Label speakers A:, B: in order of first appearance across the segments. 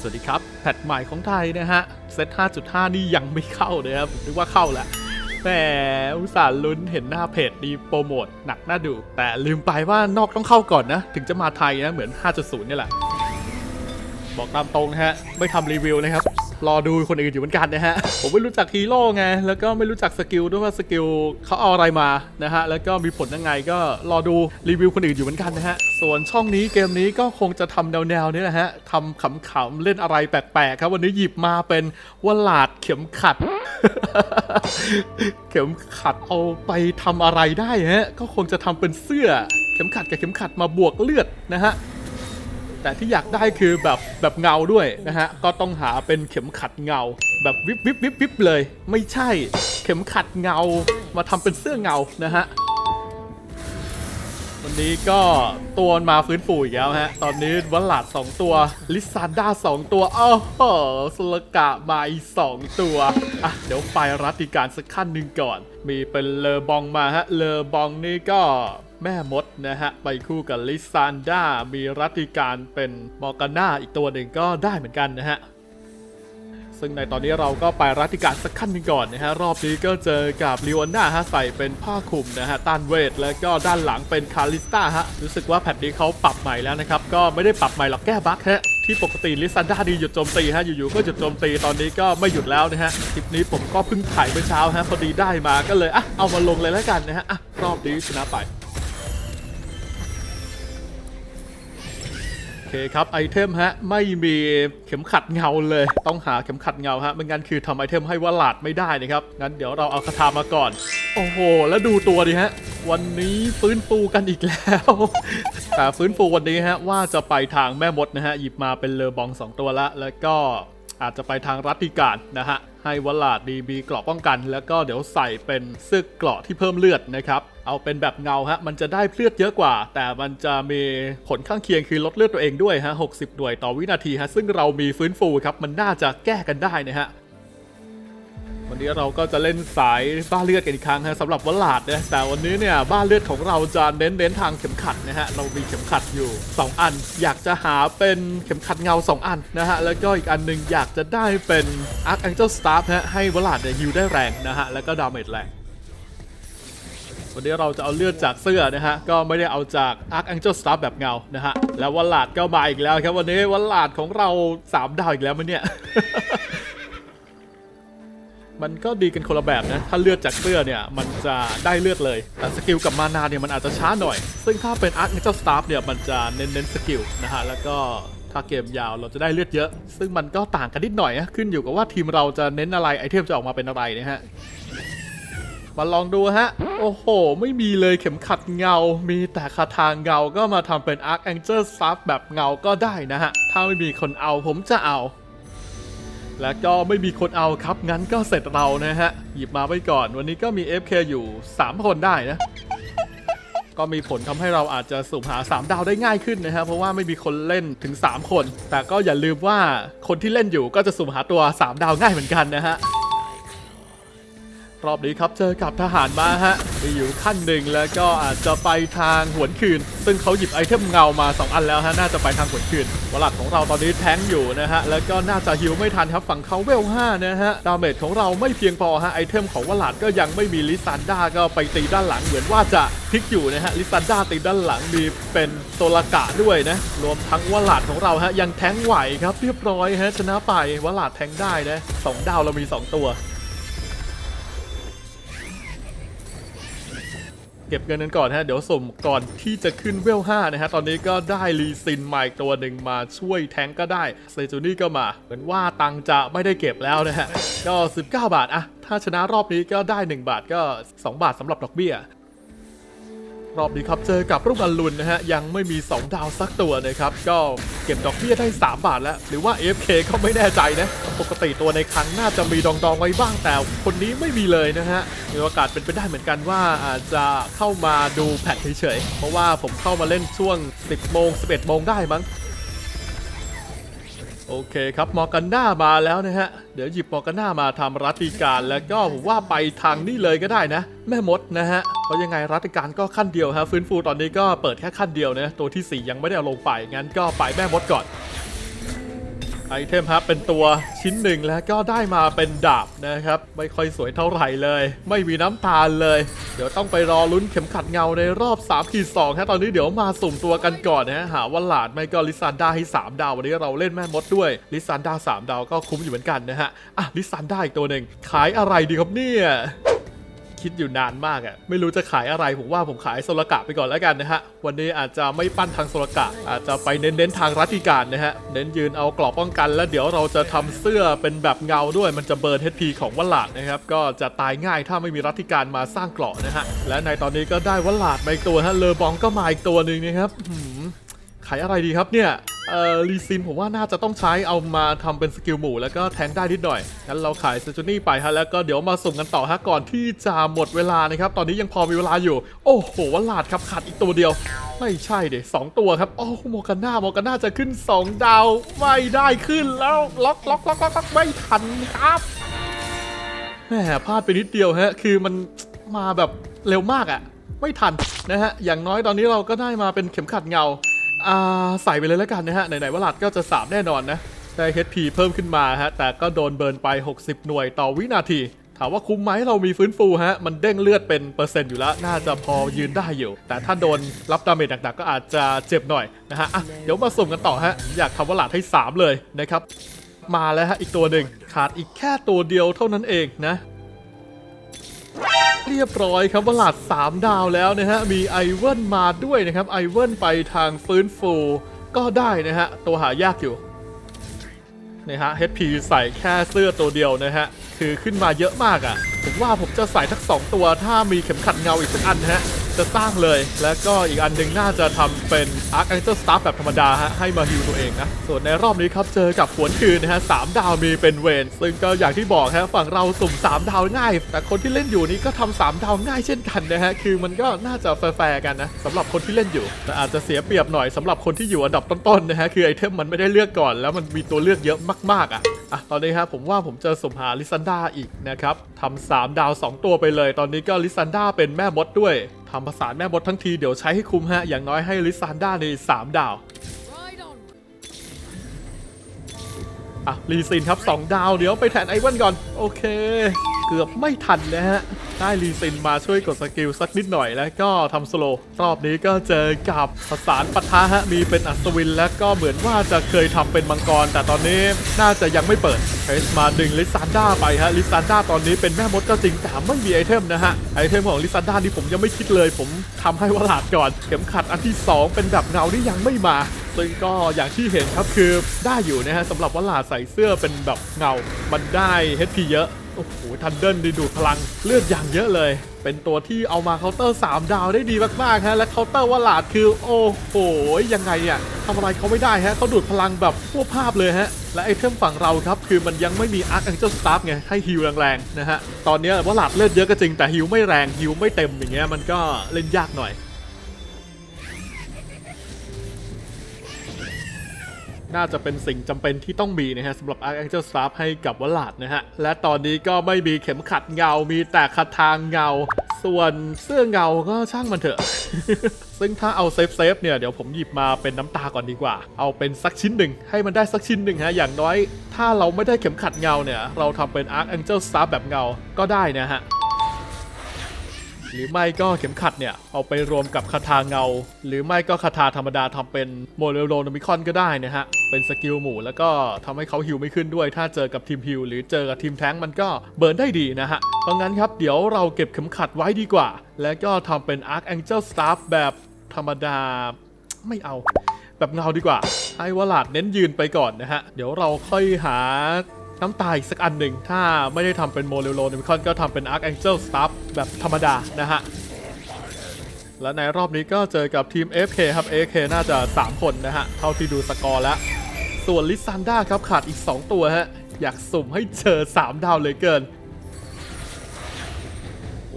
A: สวัสดีครับ แพทใหม่ของไทยนะฮะ เซต 5.5 นี่ยังไม่เข้าเลยครับผมนึกว่าเข้าแล้วแหมอุตส่าห์ลุ้นเห็นหน้าเพจดีโปรโมทหนักหน้าดู แต่ลืมไปว่านอกต้องเข้าก่อนนะ ถึงจะมาไทยนะ เหมือน 5.0 นี่แหละ บอกตามตรงนะฮะ ไม่ทำรีวิวนะครับ รอดูคนอื่นอยู่เหมือนกันนะฮะ ผมไม่รู้จักฮีโร่ไง แล้วก็ไม่รู้จักสกิลด้วยว่าสกิลเขาเอาอะไรมานะฮะ แล้วก็มีผลยังไงก็รอดูรีวิวคนอื่นอยู่เหมือนกันนะฮะ ส่วนช่องนี้เกมนี้ก็คงจะทำแนวๆนี้แหละฮะทำขำๆเล่นอะไรแปลกๆครับวันนี้หยิบมาเป็นวลาดเข็มขัด เข็มขัดเอาไปทำอะไรได้ฮะ ก็คงจะทำเป็นเสื้อ เข็มขัดกับเข็มขัดมาบวกเลือดนะฮะ แต่ที่อยากได้คือแบบแบบเงาด้วยนะฮะ ก็ต้องหาเป็นเข็มขัดเงา แบบวิบวิบวิบวิบเลย ไม่ใช่เข็มขัดเงามาทำเป็นเสื้อเงานะฮะวันนี้ก็ตัวมาฟื้นฟูอีกแล้วฮะ ตอนนี้วัลลัด2ตัว ลิซานด้า2ตัวโอ้โหสลกะมาอีก2ตัว อะ เดี๋ยวไปรัติการสักขั้นหนึ่งก่อน มีเป็นเลอบองมาฮะ เลอบองนี่ก็ แม่มดนะฮะ ไปคู่กับลิซานดามีรัติการเป็นมอร์กาน่าอีกตัวหนึ่งก็ได้เหมือนกันนะฮะ ซึ่งในตอนนี้เราก็ไปรัติการสักขั้นหนึ่งก่อนนะฮะ รอบนี้ก็เจอกับลิโอน่าฮะใส่เป็นผ้าคลุมนะฮะต้านเวท แล้วก็ด้านหลังเป็นคาริสตาฮะ รู้สึกว่าแพทนี้เขาปรับใหม่แล้วนะครับ ก็ไม่ได้ปรับใหม่หรอกแก้บั๊กฮะที่ปกติลิซันดาดีหยุดโจมตีฮะอยู่ๆก็หยุดโจมตีตอนนี้ก็ไม่หยุดแล้วนะฮะคลิปนี้ผมก็เพิ่งถ่ายเมื่อเช้าฮะพอดีได้มาก็เลยอะเอามาลงเลยแล้วกันนะฮะอะรอบนี้ชนะไป เคครับไอเทมฮะไม่มีเข็มขัดเงาเลย ต้องหาเข็มขัดเงาฮะไม่งั้นคือทำไอเทมให้วลาดไม่ได้นะครับงั้นเดี๋ยวเราเอาคาถามาก่อน โอ้โห แล้วดูตัวดิฮะ วันนี้ฟื้นฟูกันอีกแล้ว แต่ฟื้นฟูวันนี้ฮะว่าจะไปทางแม่มดนะฮะหยิบมาเป็นเลอบองสองตัวละแล้วก็อาจจะไปทางรัตติการนะฮะ ให้วลาดดีมีเกราะป้องกัน แล้วก็เดี๋ยวใส่เป็นเสื้อเกราะที่เพิ่มเลือดนะครับเอาเป็นแบบเงาฮะมันจะได้เลือดเยอะกว่า แต่มันจะมีผลข้างเคียงคือลดเลือดตัวเองด้วยฮะ60หน่วยต่อวินาทีฮะซึ่งเรามีฟื้นฟูครับมันน่าจะแก้กันได้นะฮะ วันนี้เราก็จะเล่นสายบ้าเลือดกันอีกครั้งฮะสำหรับวลาดนะแต่วันนี้เนี่ยบ้าเลือดของเราจะเน้นเน้นทางเข็มขัดนะฮะเรามีเข็มขัดอยู่ 2 อัน อยากจะหาเป็นเข็มขัดเงา 2 อันนะฮะแล้วก็อีกอันหนึงอยากจะได้เป็น Arc Angel Staff ฮะให้วลาดเนี่ยฮิวได้แรงนะฮะแล้วก็ดาเมจแรงวันนี้เราจะเอาเลือดจากเสื้อนะฮะ ก็ไม่ได้เอาจาก Arc Angel Staff แบบเงา นะฮะ แล้ววัลลาดก็มาอีกแล้วครับวันนี้วัลลาดของเรา 3 ดาวอีกแล้วมั้ยเนี่ย มันก็ดีกันคนละแบบนะ ถ้าเลือดจากเสื้อเนี่ยมันจะได้เลือดเลย แต่สกิลกับมานาเนี่ยมันอาจจะช้าหน่อย ซึ่งถ้าเป็น Arc Angel Staff เนี่ยมันจะเน้นเน้นสกิลนะฮะ แล้วก็ถ้าเกมยาวเราจะได้เลือดเยอะ ซึ่งมันก็ต่างกันนิดหน่อยนะขึ้นอยู่กับว่าทีมเราจะเน้นอะไรไอเทมจะออกมาเป็นอะไรนะฮะ มาลองดูฮะ โอ้โห ไม่มีเลยเข็มขัดเงา มีแต่คาถาเงา ก็มาทำเป็น Arc Angel Staff แบบเงาก็ได้นะฮะ ถ้าไม่มีคนเอาผมจะเอา แล้วก็ไม่มีคนเอาครับ งั้นก็เสร็จเรานะฮะ หยิบมาไว้ก่อน วันนี้ก็มี FK อยู่ 3 คนได้นะ ก็มีผลทำให้เราอาจจะสุ่มหา 3 ดาวได้ง่ายขึ้นนะฮะ เพราะว่าไม่มีคนเล่นถึง 3 คน แต่ก็อย่าลืมว่าคนที่เล่นอยู่ก็จะสุ่มหาตัว 3 ดาวง่ายเหมือนกันนะฮะ รอบนี้ครับเจอกับทหารมาฮะมีอยู่ขั้นหนึ่งแล้วก็อาจจะไปทางหวนคืน ซึ่งเขาหยิบไอเทมเงามา 2 อันแล้วฮะน่าจะไปทางหวนคืนวลัดของเราตอนนี้แท้งอยู่นะฮะแล้วก็น่าจะฮิวไม่ทันครับฝั่งเขาเวล5นะฮะดาเมจของเราไม่เพียงพอฮะไอเทมของวลัดก็ยังไม่มีลิซันดาก็ไปตีด้านหลังเหมือนว่าจะพลิกอยู่นะฮะลิซันดาตีด้านหลังมีเป็นโซลากะด้วยนะรวมทั้งวลัดของเราฮะยังแท้งไหวครับเรียบร้อยฮะชนะไปวลัดแท้งได้นะสองดาวเรามีสองตัว เก็บเงินกันก่อนฮะเดี๋ยวสุ่มก่อนที่จะขึ้นเวล5นะฮะตอนนี้ก็ได้รีซินมาอีกตัวหนึ่งมาช่วยแทงก็ได้เซจูนี่ก็มา เหมือนว่าตังจะไม่ได้เก็บแล้วนะฮะก็ 19 บาทอะถ้าชนะรอบนี้ก็ได้ 1 บาทก็ 2 บาทสำหรับดอกเบี้ย รอบนี้ครับเจอกับรุ่งอรุณนะฮะยังไม่มี 2 ดาวสักตัวนะครับ ก็เก็บดอกเบี้ยได้ 3 บาทแล้ว หรือว่า FK ก็ไม่แน่ใจนะ ปกติตัวในครั้งน่าจะมีดองดองๆไว้บ้างแต่คนนี้ไม่มีเลยนะฮะมีโอกาสเป็นไปได้เหมือนกันว่าอาจจะเข้ามาดูแพทเฉยๆเพราะว่าผมเข้ามาเล่นช่วง 10โมง11โมงได้มั้ง โอเคครับมอร์กันน่ามาแล้วนะฮะ เดี๋ยวหยิบมอร์กันน่ามาทำรัติการแล้วก็ผมว่าไปทางนี้เลยก็ได้นะ แม่มดนะฮะ เพราะยังไงรัติการก็ขั้นเดียวฮะฟื้นฟูตอนนี้ก็เปิดแค่ขั้นเดียวนะตัวที่ 4 ยังไม่ได้เอาลงไปงั้นก็ไปแม่มดก่อน ไอเทมครับเป็นตัวชิ้นหนึ่งแล้วก็ได้มาเป็นดาบนะครับ ไม่ค่อยสวยเท่าไหร่เลย ไม่มีน้ำตาลเลย เดี๋ยวต้องไปรอลุ้นเข็มขัดเงาในรอบ3ขีด2ฮะตอนนี้เดี๋ยวมาสุ่มตัวกันก่อนนะฮะหาว่าหลาดไม่ก็ลิซานดาให้ 3 ดาววันนี้เราเล่นแม่มดด้วยลิซานดา3 ดาวก็คุ้มอยู่เหมือนกันนะฮะอะลิซานดาอีกตัวหนึ่งขายอะไรดีครับเนี่ย คิดอยู่นานมากอะ่ะไม่รู้จะขายอะไรผมว่าผมขายโซลกะไปก่อนแล้วกันนะฮะวันนี้อาจจะไม่ปั้นทางโซลกะ อาจจะไปเน้นๆทางรัติการนะฮะเน้นยืนเอากรอบป้องกัน แล้วเดี๋ยวเราจะทำเสื้อเป็นแบบเงาด้วยมันจะเบิร์น HP ของวัลลาดนะครับก็จะตายง่ายถ้าไม่มีรัติการมาสร้างเกราะนะฮะและในตอนนี้ก็ได้วัลลาดมาอีกตัวฮะเลอบองก็มาอีกตัวหนึ่งนะครับ ขายอะไรดีครับเนี่ยเอ่อรีซินผมว่าน่าจะต้องใช้เอามาทำเป็นสกิลหมู่แล้วก็แทงได้นิดหน่อย งั้นเราขายเซจูนี่ไปฮะแล้วก็เดี๋ยวมาส่งกันต่อฮะก่อนที่จะหมดเวลานะครับ ตอนนี้ยังพอมีเวลาอยู่ โอ้โหวลาดครับขาดอีกตัวเดียว ไม่ใช่เด็สองตัวครับ โอ้โมกาน่าโมกาน่าจะขึ้น 2 ดาว ไม่ได้ขึ้นแล้วล็อกล็อกล็อกล็อกล็อกไม่ทันครับแหมพลาดไปนิดเดียวฮะ คือมันมาแบบเร็วมากอะไม่ทันนะฮะ อย่างน้อยตอนนี้เราก็ได้มาเป็นเข็มขัดเงา อ่าใส่ไปเลยแล้วกันนะฮะ ไหนๆว่าหลัดก็จะ 3 แน่นอนนะ ได้ HP เพิ่มขึ้นมาฮะ แต่ก็โดนเบิร์นไป 60 หน่วยต่อวินาที ถามว่าคุ้มไหมเรามีฟื้นฟูฮะ มันเด้งเลือดเป็นเปอร์เซ็นต์อยู่แล้ว น่าจะพอยืนได้อยู่ แต่ถ้าโดนรับดาเมจหนักๆก็อาจจะเจ็บหน่อยนะฮะอะเดี๋ยวมาสุ่มกันต่อฮะ อยากทำว่าหลัดให้ 3 เลยนะครับ มาแล้วฮะอีกตัวหนึ่งขาดอีกแค่ตัวเดียวเท่านั้นเองนะ เรียบร้อยครับวลาด3 ดาวแล้วนะฮะ มีไอเวิลมาด้วยนะครับ ไอเวิลไปทางฟื้นฟูก็ได้นะฮะ ตัวหายากอยู่นะฮะ HP ใส่แค่เสื้อตัวเดียวนะฮะ คือขึ้นมาเยอะมากอะ่ะ ผมว่าผมจะใส่ทั้ง 2 ตัวถ้ามีเข็มขัดเงาอีกสักอันนะฮะ จะสร้างเลย แล้วก็อีกอันหนึ่งน่าจะทำเป็น Arc Angel Staff แบบธรรมดาฮะให้มาฮิวตัวเองนะ ส่วนในรอบนี้ครับเจอกับขวนคืนนะฮะสามดาวมีเป็นเวนซึ่งก็อย่างที่บอกฮะฝั่งเราสุ่ม 3 ดาวง่าย แต่คนที่เล่นอยู่นี้ก็ทำ3ดาวง่ายเช่นกันนะฮะคือมันก็น่าจะแฟร์กันนะสำหรับคนที่เล่นอยู่แต่อาจจะเสียเปรียบหน่อยสำหรับคนที่อยู่อันดับต้นๆนะฮะคือไอเทมมันไม่ได้เลือกก่อน แล้วมันมีตัวเลือกเยอะมากๆอะอะตอนนี้ฮะผมว่าผมจะสมหาลิซันดาอีกนะครับทำสามดาว 2 ตัวไปเลย ตอนนี้ก็ลิซันดาเป็นแม่มดด้วย ทำประสานแม่บดทั้งทีเดี๋ยวใช้ให้คุ้มฮะ อย่างน้อยให้ลิซานด้าใน 3 ดาว อะรีซินครับ 2 ดาว เดี๋ยวไปแทนไอวันก่อน โอเค เกือบไม่ทันนะฮะ ได้รีซินมาช่วยกดสกิลสักนิดหน่อยแล้วก็ทำสโลว์รอบนี้ก็เจอกับประสานปะทะฮะ มีเป็นอัศวินแล้วก็เหมือนว่าจะเคยทำเป็นมังกร แต่ตอนนี้น่าจะยังไม่เปิดเทสมาดึงลิซานด้าไปฮะลิซานด้าตอนนี้เป็นแม่มดก็จริงแต่ไม่มีไอเทมนะฮะ ไอเทมของลิซานด้านี่ผมยังไม่คิดเลยผมทำให้วลาดก่อน เข็มขัดอันที่สองเป็นแบบเงาที่ยังไม่มาซึ่งก็อย่างที่เห็นครับคือได้อยู่นะฮะสำหรับวลาดใส่เสื้อเป็นแบบเงา มันได้ HP เยอะ โอ้โหทันเดิลดีดูดพลังเลือดอย่างเยอะเลย เป็นตัวที่เอามาเคาน์เตอร์ 3 ดาวได้ดีมากๆฮะและเคาน์เตอร์วลาดคือโอ้โหยังไงเนี่ยทำอะไรเขาไม่ได้ฮะเขาดูดพลังแบบทั่วภาพเลยฮะและไอเทมฝั่งเราครับคือมันยังไม่มีอาร์คแองเจิลสตาร์ไงให้ฮิลแรงๆนะฮะตอนเนี้ยวลาดเลือดเยอะก็จริงแต่ฮิลไม่แรงฮิลไม่เต็มอย่างเงี้ยมันก็เล่นยากหน่อย น่าจะเป็นสิ่งจำเป็นที่ต้องมีนะฮะสำหรับ Archangel Staff ให้กับวลาดนะฮะ และตอนนี้ก็ไม่มีเข็มขัดเงา มีแต่คาทางเงา ส่วนเสื้อเงาก็ช่างมันเถอะ ซึ่งถ้าเอาเซฟเซฟเนี่ย เดี๋ยวผมหยิบมาเป็นน้ำตาก่อนดีกว่า เอาเป็นสักชิ้นหนึ่งให้มันได้สักชิ้นหนึ่งฮะ อย่างน้อย ถ้าเราไม่ได้เข็มขัดเงาเนี่ย เราทำเป็น Archangel Staff แบบเงา ก็ได้นะฮะ หรือไม่ก็เข็มขัดเนี่ย เอาไปรวมกับคาถาเงา หรือไม่ก็คาถาธรรมดาทำเป็นโมเลโรนมิคอนก็ได้นะฮะ เป็นสกิลหมู่แล้วก็ทำให้เขาฮิวไม่ขึ้นด้วย ถ้าเจอกับทีมฮิวหรือเจอกับทีมแท้งมันก็เบิร์นได้ดีนะฮะเพราะงั้นครับเดี๋ยวเราเก็บเข็มขัดไว้ดีกว่า แล้วก็ทำเป็น Arc Angel Staff แบบธรรมดาไม่เอา แบบเงาดีกว่า ให้วลาดเน้นยืนไปก่อนนะฮะ เดี๋ยวเราค่อยหาน้ำตาอีกสักอันหนึ่ง ถ้าไม่ได้ทำเป็นโมเลโลนิคอนก็ทำเป็น Arc Angel Staff แแบบธรรมดานะฮะ และในรอบนี้ก็เจอกับทีม FK ครับ FK น่าจะ 3 คนนะฮะ เท่าที่ดูสกอร์แล้ว ส่วนลิซันด้าครับขาดอีก 2 ตัวฮะ อยากสุ่มให้เจอ 3 ดาวเลยเกิน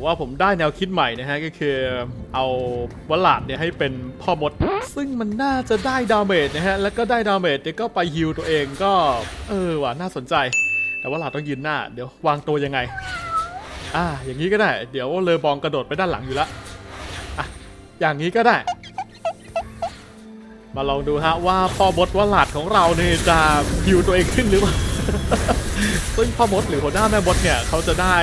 A: ว่าผมได้แนวคิดใหม่นะฮะ ก็คือเอาวลาดเนี่ยให้เป็นพ่อมด ซึ่งมันน่าจะได้ดาเมจนะฮะ แล้วก็ได้ดาเมจเนี่ยก็ไปฮิลตัวเองก็ เออว่ะน่าสนใจ แต่วลาดต้องยืนหน้า เดี๋ยววางตัวยังไง อ่าอย่างนี้ก็ได้ เดี๋ยวเลอบองกระโดดไปด้านหลังอยู่ล้วอะอย่างนี้ก็ได้ มาลองดูฮะว่าพ่อบดวลาดของเราเนี่ยจะฮิวตัวเองขึ้นหรือเปล่าซึ่งพ่อมดหรือหัวหน้าแม่มดเนี่ยเขาจะได้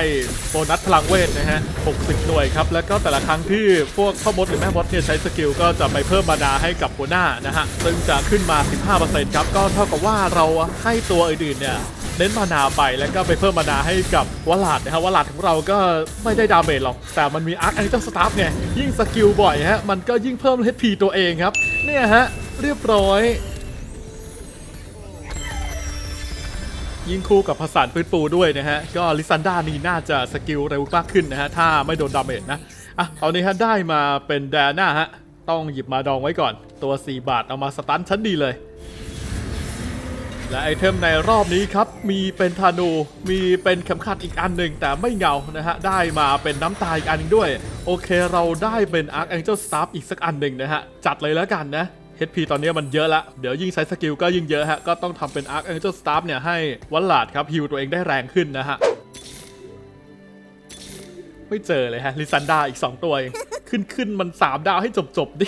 A: โบนัสพลังเวทนะฮะ 60 หน่วยครับ แล้วก็แต่ละครั้งที่พวกพ่อมดหรือแม่มดเนี่ยใช้สกิลก็จะไปเพิ่มมานาให้กับหัวหน้านะฮะ ซึ่งจะขึ้นมา 15%ครับ ก็เท่ากับว่าเราให้ตัวอื่นๆเนี่ย เน้นมานาไปแล้วก็ไปเพิ่มมานาให้กับวลาดนะครับวลาดของเราก็ไม่ได้ดาเมจหรอก แต่มันมีอาร์คแอเจิลสตาฟไงยิ่งสกิลบ่อยฮะมันก็ยิ่งเพิ่ม HP ตัวเองครับ เนี่ยฮะ เรียบร้อย ยิงคู่กับผสานฟื้นฟูด้วยนะฮะ ก็ลิซันดานี่น่าจะสกิลเร็วมากขึ้นนะฮะ ถ้าไม่โดนดาเมจนะอะตอนนี้ฮะได้มาเป็นแดน่าฮะต้องหยิบมาดองไว้ก่อน ตัว 4 บาทเอามาสตันชั้นดีเลย และไอเทมในรอบนี้ครับ มีเป็นธนู มีเป็นเข็มขัดอีกอันหนึ่งแต่ไม่เงานะฮะ ได้มาเป็นน้ำตาอีกอันหนึงด้วย โอเคเราได้เป็น Archangel Staff อีกสักอันหนึ่งนะฮะ จัดเลยแล้วกันนะ HP ตอนนี้มันเยอะละ เดี๋ยวยิ่งใช้สกิลก็ยิ่งเยอะฮะ ก็ต้องทำเป็น Archangel Staff เนี่ยให้วัลลาดครับฮิวตัวเองได้แรงขึ้นนะฮะ ไม่เจอเลยฮะลิซันดาอีก 2 ตัวเองขึ้นขึ้นมัน 3 ดาวให้จบจบดิ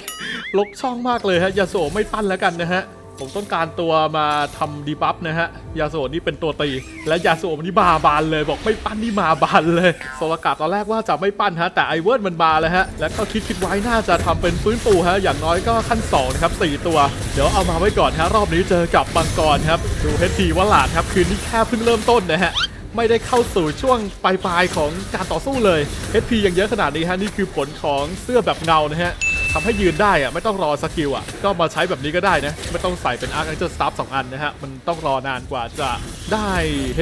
A: ลกช่องมากเลยฮะยาโสไม่ปั้นแล้วกันนะฮะ ผมต้องการตัวมาทำดีบัฟนะฮะ ยาโสนี่เป็นตัวตี และยาโสนี่บาบานเลยบอกไม่ปั้นนี่มาบานเลยโซลกาตอนแรกว่าจะไม่ปั้นฮะ แต่ไอเวิร์ดมันมาแล้วฮะ แล้วก็คิดคิดไว้น่าจะทำเป็นฟื้นฟูฮะ อย่างน้อยก็ขั้น2นะครับ4ตัว เดี๋ยวเอามาไว้ก่อนฮะ รอบนี้เจอกับมังกรครับ ดูเฮทีว่าหลาดครับ คืนนี้แค่เพิ่งเริ่มต้นนะฮะไม่ได้เข้าสู่ช่วงปลายๆของการต่อสู้เลย HP ยังเยอะขนาดนี้ฮะ นี่คือผลของเสื้อแบบเงานะฮะ ทำให้ยืนได้อะไม่ต้องรอสกิลอะก็มาใช้แบบนี้ก็ได้นะ ไม่ต้องใส่เป็น Arc Angel Staff 2อันนะฮะ มันต้องรอนานกว่าจะได้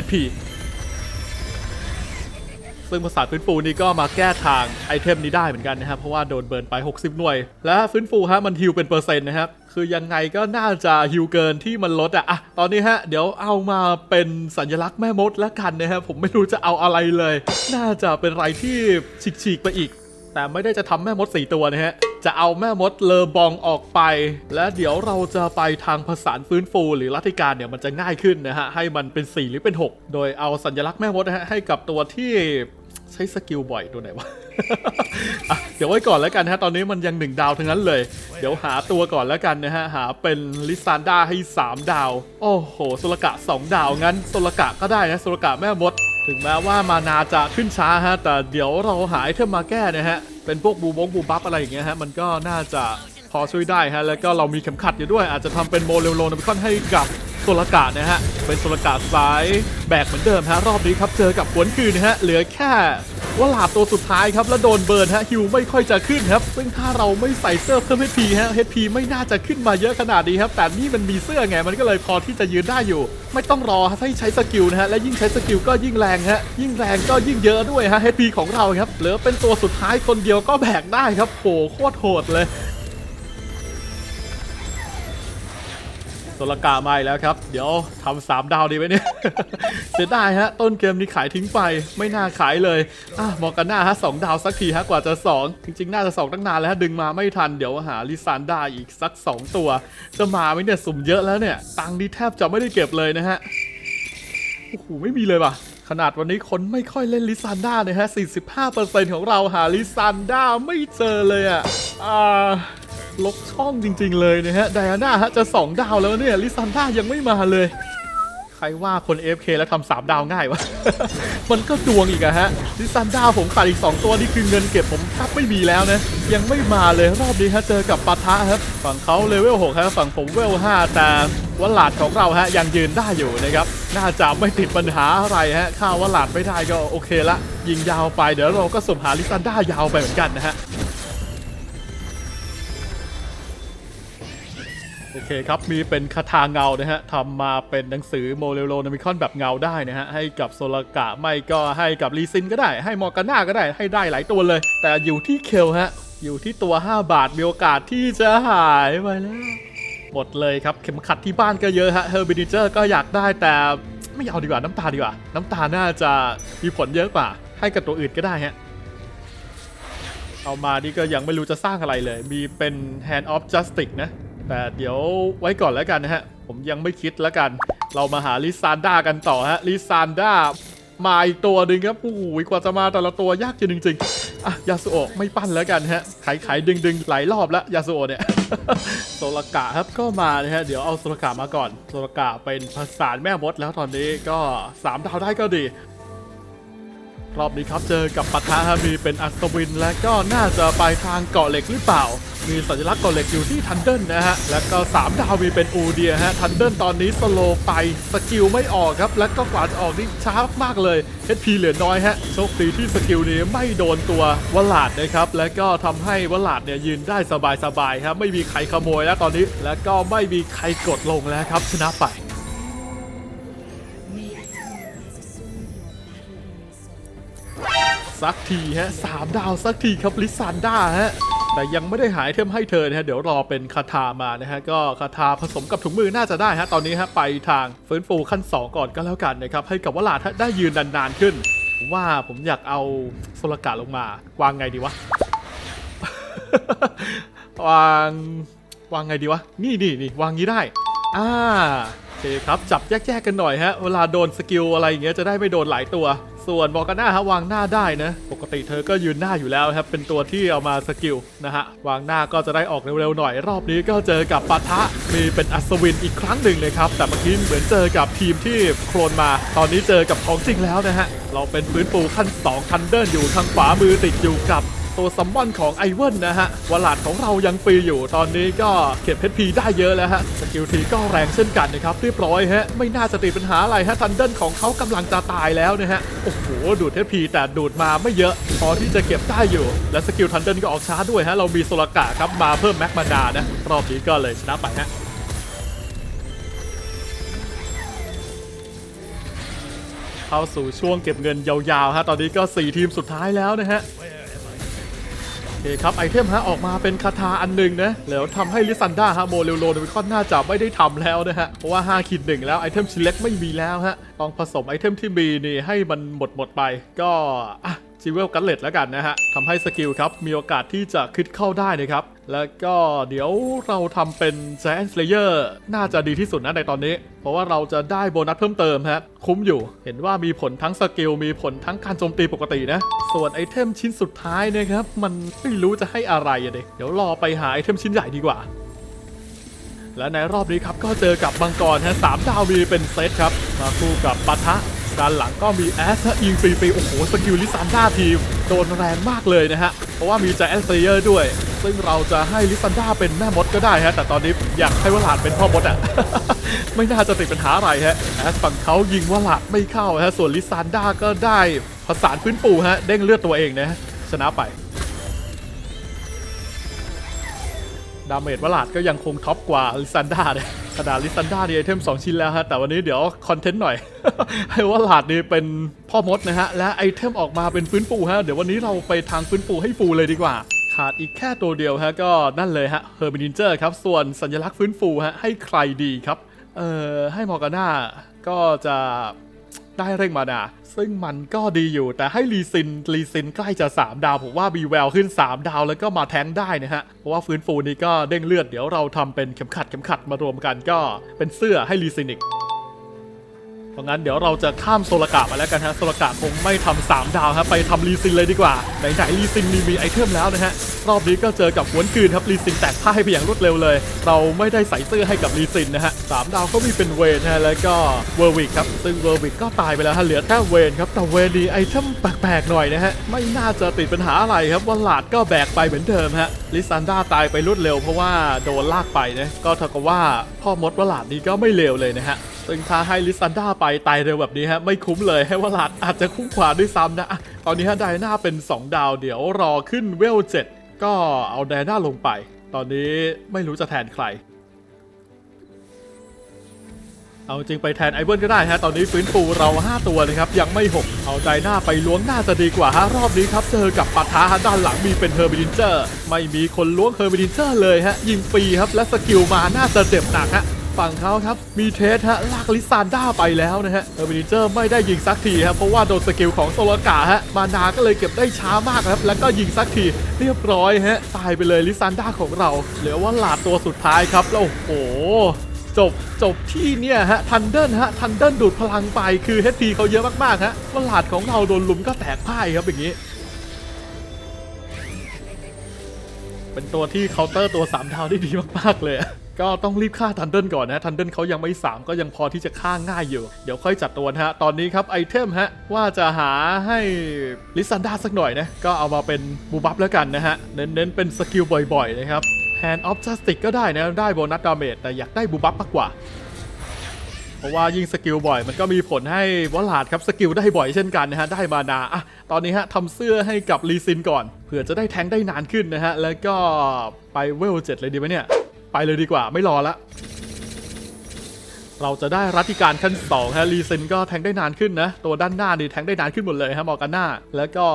A: HP ซึ่งภาษาฟื้นฟูนี่ก็มาแก้ทางไอเทมนี้ได้เหมือนกันนะครับเพราะว่าโดนเบิร์นไป 60 หน่วย และฟื้นฟูฮะมันฮิวเป็นเปอร์เซ็นต์นะครับคือยังไงก็น่าจะฮิวเกินที่มันลดอะอะตอนนี้ฮะเดี๋ยวเอามาเป็นสัญลักษณ์แม่มดแล้วกันนะครับผมไม่รู้จะเอาอะไรเลย น่าจะเป็นอะไรที่ฉีกๆไปอีก แต่ไม่ได้จะทำแม่มด 4 ตัวนะฮะ จะเอาแม่มดเลอบองออกไป และเดี๋ยวเราจะไปทางผสานฟื้นฟูหรือลัทธิการเนี่ยมันจะง่ายขึ้นนะฮะ ให้มันเป็น 4 หรือเป็น 6 โดยเอาสัญลักษณ์แม่มดนะฮะให้กับตัวที่ใช้สกิลบ่อยตัวไหนวะอะเดี๋ยวไว้ก่อนแล้วกันนะฮะตอนนี้มันยัง1ดาวทั้งนั้นเลย เดี๋ยวหาตัวก่อนแล้วกันนะฮะ หาเป็นลิซานดาให้ 3 ดาว โอ้โหโซลกะ 2 ดาวงั้นโซลกะก็ได้นะโซลกะแม่มด ถึงแม้ว่ามานาจะขึ้นช้าฮะ แต่เดี๋ยวเราหายเทมมาแก้นะฮะ เป็นพวกบูบงบูบัฟอะไรอย่างเงี้ยฮะ มันก็น่าจะพอช่วยได้ฮะ แล้วก็เรามีเข็มขัดอยู่ด้วย อาจจะทำเป็นโมเลโลนบิคอนให้กับโซลกะนะฮะ เป็นโซลกะสายแบกเหมือนเดิมฮะ รอบนี้ครับ เจอกับขวนคืนนะฮะ เหลือแค่ ว่าหลาบตัวสุดท้ายครับ แล้วโดนเบิร์นฮะฮิวไม่ค่อยจะขึ้นครับ ซึ่งถ้าเราไม่ใส่เสื้อเพิ่ม HP ฮะเฮพีไม่น่าจะขึ้นมาเยอะขนาดนี้ครับ แต่นี่มันมีเสื้อไงมันก็เลยพอที่จะยืนได้อยู่ ไม่ต้องรอให้ใช้สกิลนะฮะและยิ่งใช้สกิลก็ยิ่งแรงฮะยิ่งแรงก็ยิ่งเยอะด้วยฮะ HP ของเราครับเหลือเป็นตัวสุดท้ายคนเดียวก็แบกได้ครับโหโคตรโหดเลย โซลกามาอีกแล้วครับ เดี๋ยวทำสามดาวดีไหมเนี่ย เสียดายฮะ ต้นเกมนี้ขายทิ้งไปไม่น่าขายเลย อะมองกันหน้าฮะสองดาวสักทีฮะกว่าจะสองจริงๆ น่าจะสองตั้งนานแล้วฮะดึงมาไม่ทันเดี๋ยวหาลิซานด้าอีกสัก 2 ตัว จะมาไหมเนี่ยสุ่มเยอะแล้วเนี่ย ตังค์นี่แทบจะไม่ได้เก็บเลยนะฮะโอ้โหไม่มีเลยว่ะขนาดวันนี้คนไม่ค่อยเล่นลิซานด้าเลยฮะ 45%ของเราหาลิซานด้าไม่เจอเลยอะ อ่า ลกช่องจริง ๆ เลยนะฮะไดอาน่าฮะจะ 2 ดาวแล้วเนี่ยลิซานด้ายังไม่มาเลย ใครว่าคน AFK แล้วทำสามดาวง่ายวะ มันก็ดวงอีกอะฮะลิซานด้าผมขาดอีก 2 ตัวนี่คือเงินเก็บผมแทบไม่มีแล้วนะ ยังไม่มาเลยรอบนี้ฮะเจอกับปะทะครับ ฝั่งเขาเลเวล6ฮะฝั่งผมเวล5แต่วลาดของเราฮะยังยืนได้อยู่นะครับ น่าจะไม่ติดปัญหาอะไรฮะข้าวลาดไม่ได้ก็โอเคละ ยิงยาวไปเดี๋ยวเราก็สมหาลิซานด้ายาวไปเหมือนกันนะฮะ โอเคครับ มีเป็นคาถาเงานะฮะทำมาเป็นหนังสือโมเลโลนามิคอนแบบเงาได้นะฮะ ให้กับโซลกะไม่ก็ให้กับลีซินก็ได้ ให้มอร์กาน่าก็ได้ ให้ได้หลายตัวเลย แต่อยู่ที่เคลฮะ อยู่ที่ตัว 5 บาท มีโอกาสที่จะหายไปแล้ว หมดเลยครับ เข็มขัดที่บ้านก็เยอะฮะ เฮอร์บินิเจอร์ก็อยากได้แต่ไม่เอาดีกว่า น้ำตาดีกว่า น้ำตาน่าจะมีผลเยอะกว่า ให้กับตัวอื่นก็ได้ฮะเอามานี่ก็ยังไม่รู้จะสร้างอะไรเลย มีเป็น Hand of Justice นะ แต่เดี๋ยวไว้ก่อนแล้วกันนะฮะ ผมยังไม่คิดแล้วกัน เรามาหาลิซานด้ากันต่อฮะลิซานด้ามาอีกตัวหนึ่งครับโอ้โหกว่าจะมาแต่ละตัวยากจริงจริงอะยาสุโอะไม่ปั้นแล้วกันฮะไขไขดึงดึงหลายรอบแล้วยาสุโอะเนี่ยโซลกะครับก็มานะฮะเดี๋ยวเอาโซลกะมาก่อนโซลกะเป็นภาษาแม่มดแล้วตอนนี้ก็ 3 ดาวได้ก็ดี รอบนี้ครับเจอกับปะทะฮะมีเป็นอัศวิน และก็น่าจะไปทางเกาะเหล็กหรือเปล่า มีสัญลักษณ์เกาะเหล็กอยู่ที่ทันเดิลนะฮะ แล้วก็ 3 ดาวมีเป็นอูเดียฮะ ทันเดิลตอนนี้สโลไปสกิลไม่ออกครับ แล้วก็กว่าจะออกนี่ช้ามากๆเลย HP เหลือน้อยฮะ โชคดีที่สกิลนี้ไม่โดนตัววลาดนะครับ แล้วก็ทำให้วลาดเนี่ยยืนได้สบายๆครับ ไม่มีใครขโมยแล้วตอนนี้ แล้วก็ไม่มีใครกดลงแล้วครับชนะไป สักทีฮะสามดาวสักทีครับลิซันด้าฮะแต่ยังไม่ได้หายเทมให้เธอนะฮะเดี๋ยวรอเป็นคาถามานะฮะก็คาถาผสมกับถุงมือน่าจะได้ฮะตอนนี้ฮะไปทางฟื้นฟูขั้น 2 ก่อนก็แล้วกันนะครับให้กับวลาดได้ยืนนานๆขึ้น ว่าผมอยากเอาโซลกาลงมาวางไงดีวะวางวางไงดีวะนี่นี่นี่วางงี้ได้อ่าโอเคครับจับแยกๆกันหน่อยฮะเวลาโดนสกิลอะไรอย่างเงี้ยจะได้ไม่โดนหลายตัว ส่วนบอกกันหน้าฮะวางหน้าได้นะ ปกติเธอก็ยืนหน้าอยู่แล้วครับ เป็นตัวที่เอามาสกิลนะฮะ วางหน้าก็จะได้ออกเร็วๆหน่อย รอบนี้ก็เจอกับปะทะ มีเป็นอัศวินอีกครั้งหนึ่งเลยครับ แต่เมื่อกี้เหมือนเจอกับทีมที่โคลนมา ตอนนี้เจอกับของจริงแล้วนะฮะ เราเป็นฟื้นปูขั้น2คันเดินอยู่ทางขวามือติดอยู่กับ ตัวซัมมอนของไอเวิลนะฮะวลาดของเรายังฟรีอยู่ตอนนี้ก็เก็บเพชรพีได้เยอะแล้วฮะสกิลทีก็แรงเช่นกันนะครับเรียบร้อยฮะไม่น่าจะติดปัญหาอะไรฮะทันเดิลของเขากำลังจะตายแล้วนะฮะโอ้โหดูดเพชรพีแต่ดูดมาไม่เยอะ พอที่จะเก็บได้อยู่ และสกิลทันเดิลก็ออกช้าด้วยฮะเรามีโซลกะครับมาเพิ่มแม็กมานานะรอบนี้ก็เลยชนะไปฮะเข้าสู่ช่วงเก็บเงินยาวๆฮะตอนนี้ก็ 4 ทีมสุดท้ายแล้วนะฮะ เคครับไอเทมฮะออกมาเป็นคาถาอันหนึ่งนะแล้วทำให้ลิซันดาฮะโมเรลโลโดมิคอนน่าจะไม่ได้ทำแล้วนะฮะเพราะว่า5ขีดหนึ่งแล้วไอเทมชิ้นเล็กไม่มีแล้วฮะต้องผสมไอเทมที่มีนี่ให้มันหมดหมดไป ก็อะ จิเวลกันเลตแล้วกันนะฮะทำให้สกิลครับ มีโอกาสที่จะคิดเข้าได้นะครับ แล้วก็เดี๋ยวเราทำเป็น Giant Slayer น่าจะดีที่สุดนะในตอนนี้ เพราะว่าเราจะได้โบนัสเพิ่มเติมฮะ คุ้มอยู่ เห็นว่ามีผลทั้งสกิล มีผลทั้งการโจมตีปกตินะ ส่วนไอเทมชิ้นสุดท้ายนะครับ มันไม่รู้จะให้อะไรอะเด็กเดี๋ยวรอไปหาไอเทมชิ้นใหญ่ดีกว่า และในรอบนี้ครับก็เจอกับมังกรฮะสามดาวมีเป็นเซตครับ มาคู่กับปะทะ ด้านหลังก็มีแอสฮะยิงฟรีๆโอ้โหสกิลลิซันด้าทีมโดนแรงมากเลยนะฮะ เพราะว่ามีใจแอนเซเยอร์ด้วย ซึ่งเราจะให้ลิซันด้าเป็นแม่มดก็ได้ฮะ แต่ตอนนี้อยากให้วลาดเป็นพ่อมดอะไม่น่าจะติดปัญหาอะไรฮะแอสฝั่งเขายิงวลาดไม่เข้าฮะ ส่วนลิซันด้าก็ได้ผสานฟื้นฟูฮะ เด้งเลือดตัวเองนะชนะไปดาเมจวลาดก็ยังคงท็อปกว่าลิซันดาเลย ขนาดลิซันดาดีไอเทม2 ชิ้นแล้วฮะ แต่วันนี้เดี๋ยวคอนเทนต์หน่อย ให้ว่าหลาดนี่เป็นพ่อมดนะฮะ และไอเทมออกมาเป็นฟื้นฟูฮะ เดี๋ยววันนี้เราไปทางฟื้นฟูให้ฟูเลยดีกว่า ขาดอีกแค่ตัวเดียวฮะ ก็นั่นเลยฮะเฮอร์บินเจอร์ครับ ส่วนสัญลักษณ์ฟื้นฟูฮะให้ใครดีครับ เอ่อให้มอร์กาน่าก็จะ ได้เร่งมานาซึ่งมันก็ดีอยู่แต่ให้รีซินรีซินใกล้จะ 3 ดาว ผมว่ามีแววขึ้น 3 ดาวแล้วก็มาแทงได้นะฮะ เพราะว่าฟื้นฟูนี่ก็เด้งเลือดเดี๋ยวเราทำเป็นเข็มขัดเข็มขัดมารวมกันก็เป็นเสื้อให้รีซินอีกเพราะงั้นเดี๋ยวเราจะข้ามโซลกามาแล้วกันฮะโซลกาคงไม่ทำ3ดาวครับไปทำรีซินเลยดีกว่าไหนๆรีซินมีมีไอเทมแล้วนะฮะ รอบนี้ก็เจอกับหวนคืนครับรีซินแตกพ่ายไปอย่างรวดเร็วเลย เราไม่ได้ใส่เสื้อให้กับรีซินนะฮะสามดาวก็มีเป็นเวนนะฮะแล้วก็เวอร์วิกครับซึ่งเวอร์วิกก็ตายไปแล้วฮะเหลือแค่เวนครับแต่เวนดีไอเทมแปลกๆหน่อยนะฮะไม่น่าจะติดปัญหาอะไรครับว่าหลาดก็แบกไปเหมือนเดิมฮะลิซันดาตายไปรวดเร็วเพราะว่าโดนลากไปนะก็เท่ากับว่าพ่อมดวลาดนี้ก็ไม่เลวเลยนะฮะซึ่งถ้าให้ลิซันดาไปตายเร็วแบบนี้ฮะไม่คุ้มเลยให้วลาดอาจจะคุ้มกว่าด้วยซ้ำนะอะตอนนี้ฮะไดนาเป็น 2 ดาวเดี๋ยวรอขึ้นเวล7 ก็เอาแดน่าลงไป ตอนนี้ไม่รู้จะแทนใคร เอาจริงไปแทนไอเบิลก็ได้ฮะ ตอนนี้ฟื้นฟูเรา 5 ตัวนะครับ ยังไม่ 6 เอาใจหน้าไปล้วงหน้าจะดีกว่าฮะ รอบนี้ครับ เจอกับปะทะฮะด้านหลังมีเป็นเฮอร์บินเจอร์ ไม่มีคนล้วงเฮอร์บินเจอร์เลยฮะ ยิงฟรีครับ และสกิลมาน่าจะเจ็บหนักฮะ ฝั่งเขาครับ มีเทสฮะลากลิซานด้าไปแล้วนะฮะเฮอร์บินเจอร์ไม่ได้ยิงสักทีครับเพราะว่าโดนสกิลของโซลกาฮะมานาก็เลยเก็บได้ช้ามากครับ แล้วก็ยิงสักทีเรียบร้อยฮะตายไปเลยลิซานด้าของเรา เหลือว่าหลาดตัวสุดท้ายครับแล้วโอ้โหจบจบที่เนี่ยฮะทันเดิลฮะทันเดิลดูดพลังไปคือ HP เขาเยอะมากๆฮะว่าหลาดของเราโดนลุมก็แตกพ่ายครับอย่างนี้เป็นตัวที่เคาน์เตอร์ตัว3ดาวได้ดีมาก ๆ เลย ก็ต้องรีบฆ่าทันเดิลก่อนนะทันเดิลเขายังไม่ 3 ก็ยังพอที่จะฆ่าง่ายอยู่ เดี๋ยวค่อยจัดตัวนะฮะ ตอนนี้ครับไอเทมฮะ ว่าจะหาให้ลิซันดาสักหน่อยนะ ก็เอามาเป็นบูบัฟแล้วกันนะฮะ เน้นๆเป็นสกิลบ่อยๆนะครับ Hand of Justice ก็ได้นะ ได้โบนัสดาเมจแต่อยากได้บูบัฟมากกว่าเพราะว่ายิ่งสกิลบ่อยมันก็มีผลให้วลาดครับสกิลได้บ่อยเช่นกันนะฮะได้มานาอะตอนนี้ฮะทำเสื้อให้กับลีซินก่อนเผื่อจะได้แทงได้นานขึ้นนะฮะแล้วก็ไปเวลเจ็ดเลยดีไหมเนี่ย ไปเลยดีกว่าไม่รอละ เราจะได้รัติการขั้น2ฮะลีซินก็แทงได้นานขึ้นนะ ตัวด้านหน้านี่แทงได้นานขึ้นหมดเลยฮะมอร์กาน่าแล้วก็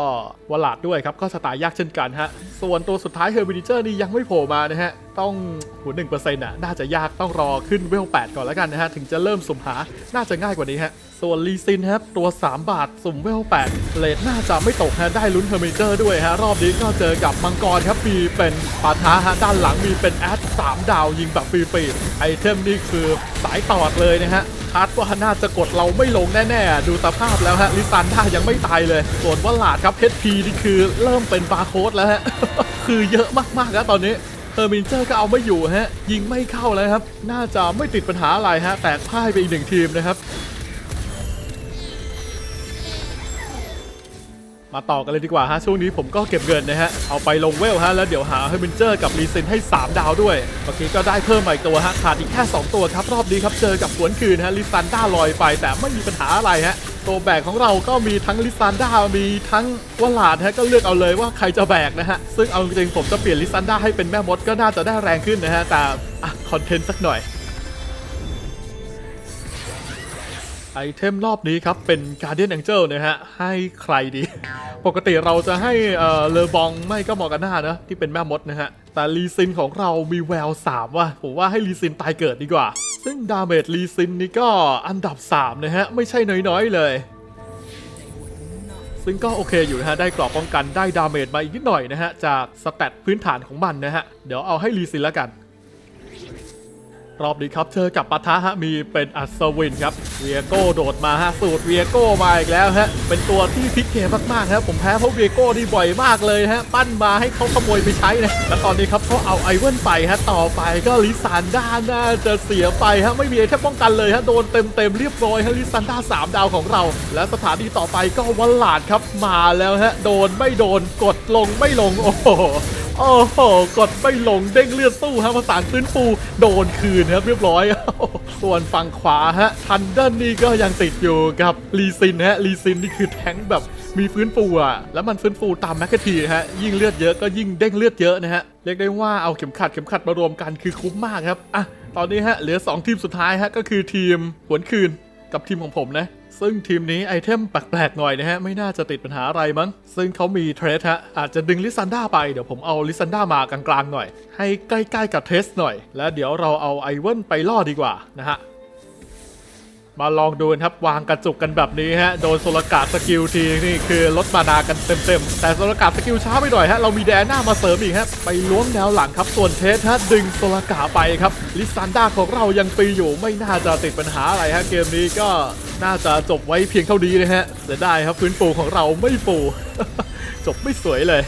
A: วลาดด้วยครับก็สไตล์ยากเช่นกันฮะ ส่วนตัวสุดท้ายเฮอร์บินิเจอร์นี่ยังไม่โผล่มานะฮะ ต้องหูหนึ่งเปอร์เซ็นต์อะน่าจะยากต้องรอขึ้นเวล8ก่อนแล้วกันนะฮะ ถึงจะเริ่มสุ่มหาน่าจะง่ายกว่านี้ฮะ ส่วนลีซินครับตัว 3 บาทสุ่มเวล8เลทน่าจะไม่ตกฮะได้ลุ้นเฮอร์บินเจอร์ด้วยฮะรอบนี้ก็เจอกับมังกรครับมีเป็นปาท้าฮะด้านหลังมีเป็นแอด3ดาวยิงแบบฟรีๆไอเทมนี่คือสายตอดเลยนะฮะคาดว่าน่าจะกดเราไม่ลงแน่ๆ ดูสภาพแล้วฮะลิซันด้ายังไม่ตายเลย ส่วนว่าหลาดครับเ HP นี่คือเริ่มเป็นบาร์โค้ดแล้วฮะคือเยอะมากๆแล้วตอนนี้เฮอร์มินเจอร์ก็เอาไม่อยู่ฮะ ยิงไม่เข้าแล้วครับ น่าจะไม่ติดปัญหาอะไรฮะ แตกพ่ายไปอีกหนึ่งทีมนะครับ มาต่อกันเลยดีกว่าฮะช่วงนี้ผมก็เก็บเงินนะฮะเอาไปลงเวลฮะแล้วเดี๋ยวหาเฮอร์มินเจอร์กับรีเซนให้ 3 ดาวด้วยเมื่อกี้ก็ได้เพิ่มมาอีกตัวฮะขาดอีกแค่ 2 ตัวครับรอบนี้ครับเจอกับขวนคืนฮะลิซันด้าลอยไปแต่ไม่มีปัญหาอะไรฮะตัวแบกของเราก็มีทั้งลิซันด้ามีทั้งวลาดฮะก็เลือกเอาเลยว่าใครจะแบกนะฮะซึ่งเอาจริงผมจะเปลี่ยนลิซันด้าให้เป็นแม่มดก็น่าจะได้แรงขึ้นนะฮะแต่อะคอนเทนต์สักหน่อย ไอเทมรอบนี้ครับ เป็น Guardian Angel นะฮะ ให้ใครดี ปกติเราจะให้เออเลอบองไม่ก็มอร์กาน่านะ ที่เป็นแม่มดนะฮะ แต่ลีซินของเรามีแวว 3 ว่ะ ผมว่าให้ลีซินตายเกิดดีกว่า ซึ่งดาเมจลีซินนี่ก็อันดับ 3 นะฮะ ไม่ใช่น้อยๆเลย ซึ่งก็โอเคอยู่นะฮะ ได้กรอบป้องกันได้ดาเมจมาอีกนิดหน่อยนะฮะ จากสแตทพื้นฐานของมันนะฮะ เดี๋ยวเอาให้ลีซินแล้วกัน รอบนี้ครับเจอกับปะทะฮะมีเป็นอัศวินครับเวียโก้โดดมาฮะสูตรเวียโก้มาอีกแล้วฮะเป็นตัวที่พลิกเกมมากๆครับผมแพ้เพราะเวียโก้นี่บ่อยมากเลยฮะปั้นมาให้เขาขโมยไปใช้นะแล้วตอนนี้ครับเขาเอาไอเวนไปฮะต่อไปก็ลิซานด้าน่าจะเสียไปฮะไม่มีไอเทมป้องกันเลยฮะโดนเต็มเต็มๆเรียบร้อยฮะลิซานด้าสามดาวของเรา และสถานีต่อไปก็วัลลาดครับมาแล้วฮะโดนไม่โดนกดลงไม่ลงโอ้โห โอ้โหกดไม่ลงเด้งเลือดสู้ฮะประสานฟื้นฟูโดนคืนครับเรียบร้อย ส่วนฝั่งขวาฮะทันเดิลนี่ก็ยังติดอยู่กับลีซินฮะลีซินนี่คือแทงแบบมีฟื้นฟูอะแล้วมันฟื้นฟูตามแมคคทีฮะยิ่งเลือดเยอะก็ยิ่งเด้งเลือดเยอะนะฮะเรียกได้ว่าเอาเข็มขัดเข็มขัดมารวมกันคือคุ้มมากครับอะตอนนี้ฮะเหลือ 2 ทีมสุดท้ายฮะก็คือทีมหวนคืนกับทีมของผมนะ ซึ่งทีมนี้ไอเทมแปลกๆหน่อยนะฮะ ไม่น่าจะติดปัญหาอะไรมั้ง ซึ่งเขามีเทรสฮะ อาจจะดึงลิซันด้าไป เดี๋ยวผมเอาลิซันด้ามากลางๆหน่อย ให้ใกล้ๆกับเทสหน่อย แล้วเดี๋ยวเราเอาไอเวนไปล่อดีกว่านะฮะ มาลองดูกันครับวางกระจุกกันแบบนี้ฮะ โดนโซลกาสกิลทีนี่คือลดมานากันเต็มๆ แต่โซลกาสกิลช้าไปหน่อยฮะ เรามีแดนหน้ามาเสริมอีกฮะ ไปล้วงแนวหลังครับ ส่วนเทสฮะดึงโซลกาไปครับ ลิซันด้าของเรายังฟรีอยู่ ไม่น่าจะติดปัญหาอะไรฮะ เกมนี้ก็ น่าจะจบไว้เพียงเท่านี้นะฮะเสียดายครับฟื้นฟูของเราไม่ฟู จบไม่สวยเลย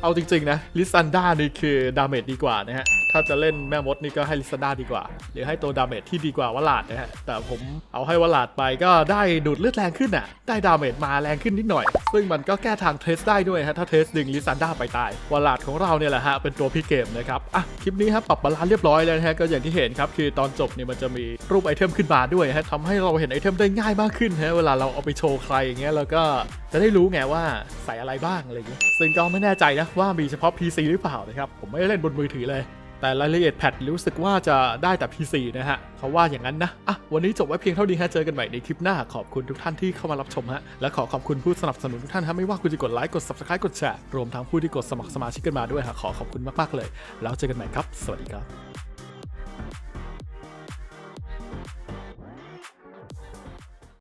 A: เอาจริงๆนะลิซันด้านี่คือดาเมจดีกว่านะฮะ ถ้าจะเล่นแม่มดนี่ก็ให้ลิซันด้าดีกว่า หรือให้ตัวดาเมจที่ดีกว่าวลาดนะฮะ แต่ผมเอาให้วลาดไปก็ได้ดูดเลือดแรงขึ้นอะ ได้ดาเมจมาแรงขึ้นนิดหน่อย ซึ่งมันก็แก้ทางเทสได้ด้วยฮะ ถ้าเทสดึงลิซันด้าไปตายวลาดของเราเนี่ยแหละฮะ เป็นตัวพี่เกมนะครับ อะ คลิปนี้ครับปรับบาลานซ์เรียบร้อยแล้วนะฮะ ก็อย่างที่เห็นครับ คือตอนจบเนี่ยมันจะมีรูปไอเทมขึ้นมาด้วยฮะทำให้เราเห็นไอเทมได้ง่ายมากขึ้นฮะ เวลาเราเอาไปโชว์ใครอย่างเงี้ยแล้วก็จะได้รู้ไงว่าใส่อะไรบ้างอะไรอย่างเงี้ยซึ่งก็ไม่แน่ใจนะว่ามีเฉพาะ PC หรือเปล่านะครับผมไม่ได้เล่นบนมือถือเลย แต่รายละเอียดแพทรู้สึกว่าจะได้แต่ PC นะฮะเขาว่าอย่างนั้นนะอะวันนี้จบไว้เพียงเท่านี้ฮะเจอกันใหม่ในคลิปหน้าขอบคุณทุกท่านที่เข้ามารับชมฮะและขอขอบคุณผู้สนับสนุนทุกท่านฮะไม่ว่าคุณจะกดไลค์กด subscribe กดแชร์รวมทั้งผู้ที่กดสมัครสมาชิกกันมาด้วยฮะขอขอบคุณมากๆเลย แล้วเจอกันใหม่ครับ สวัสดีครับ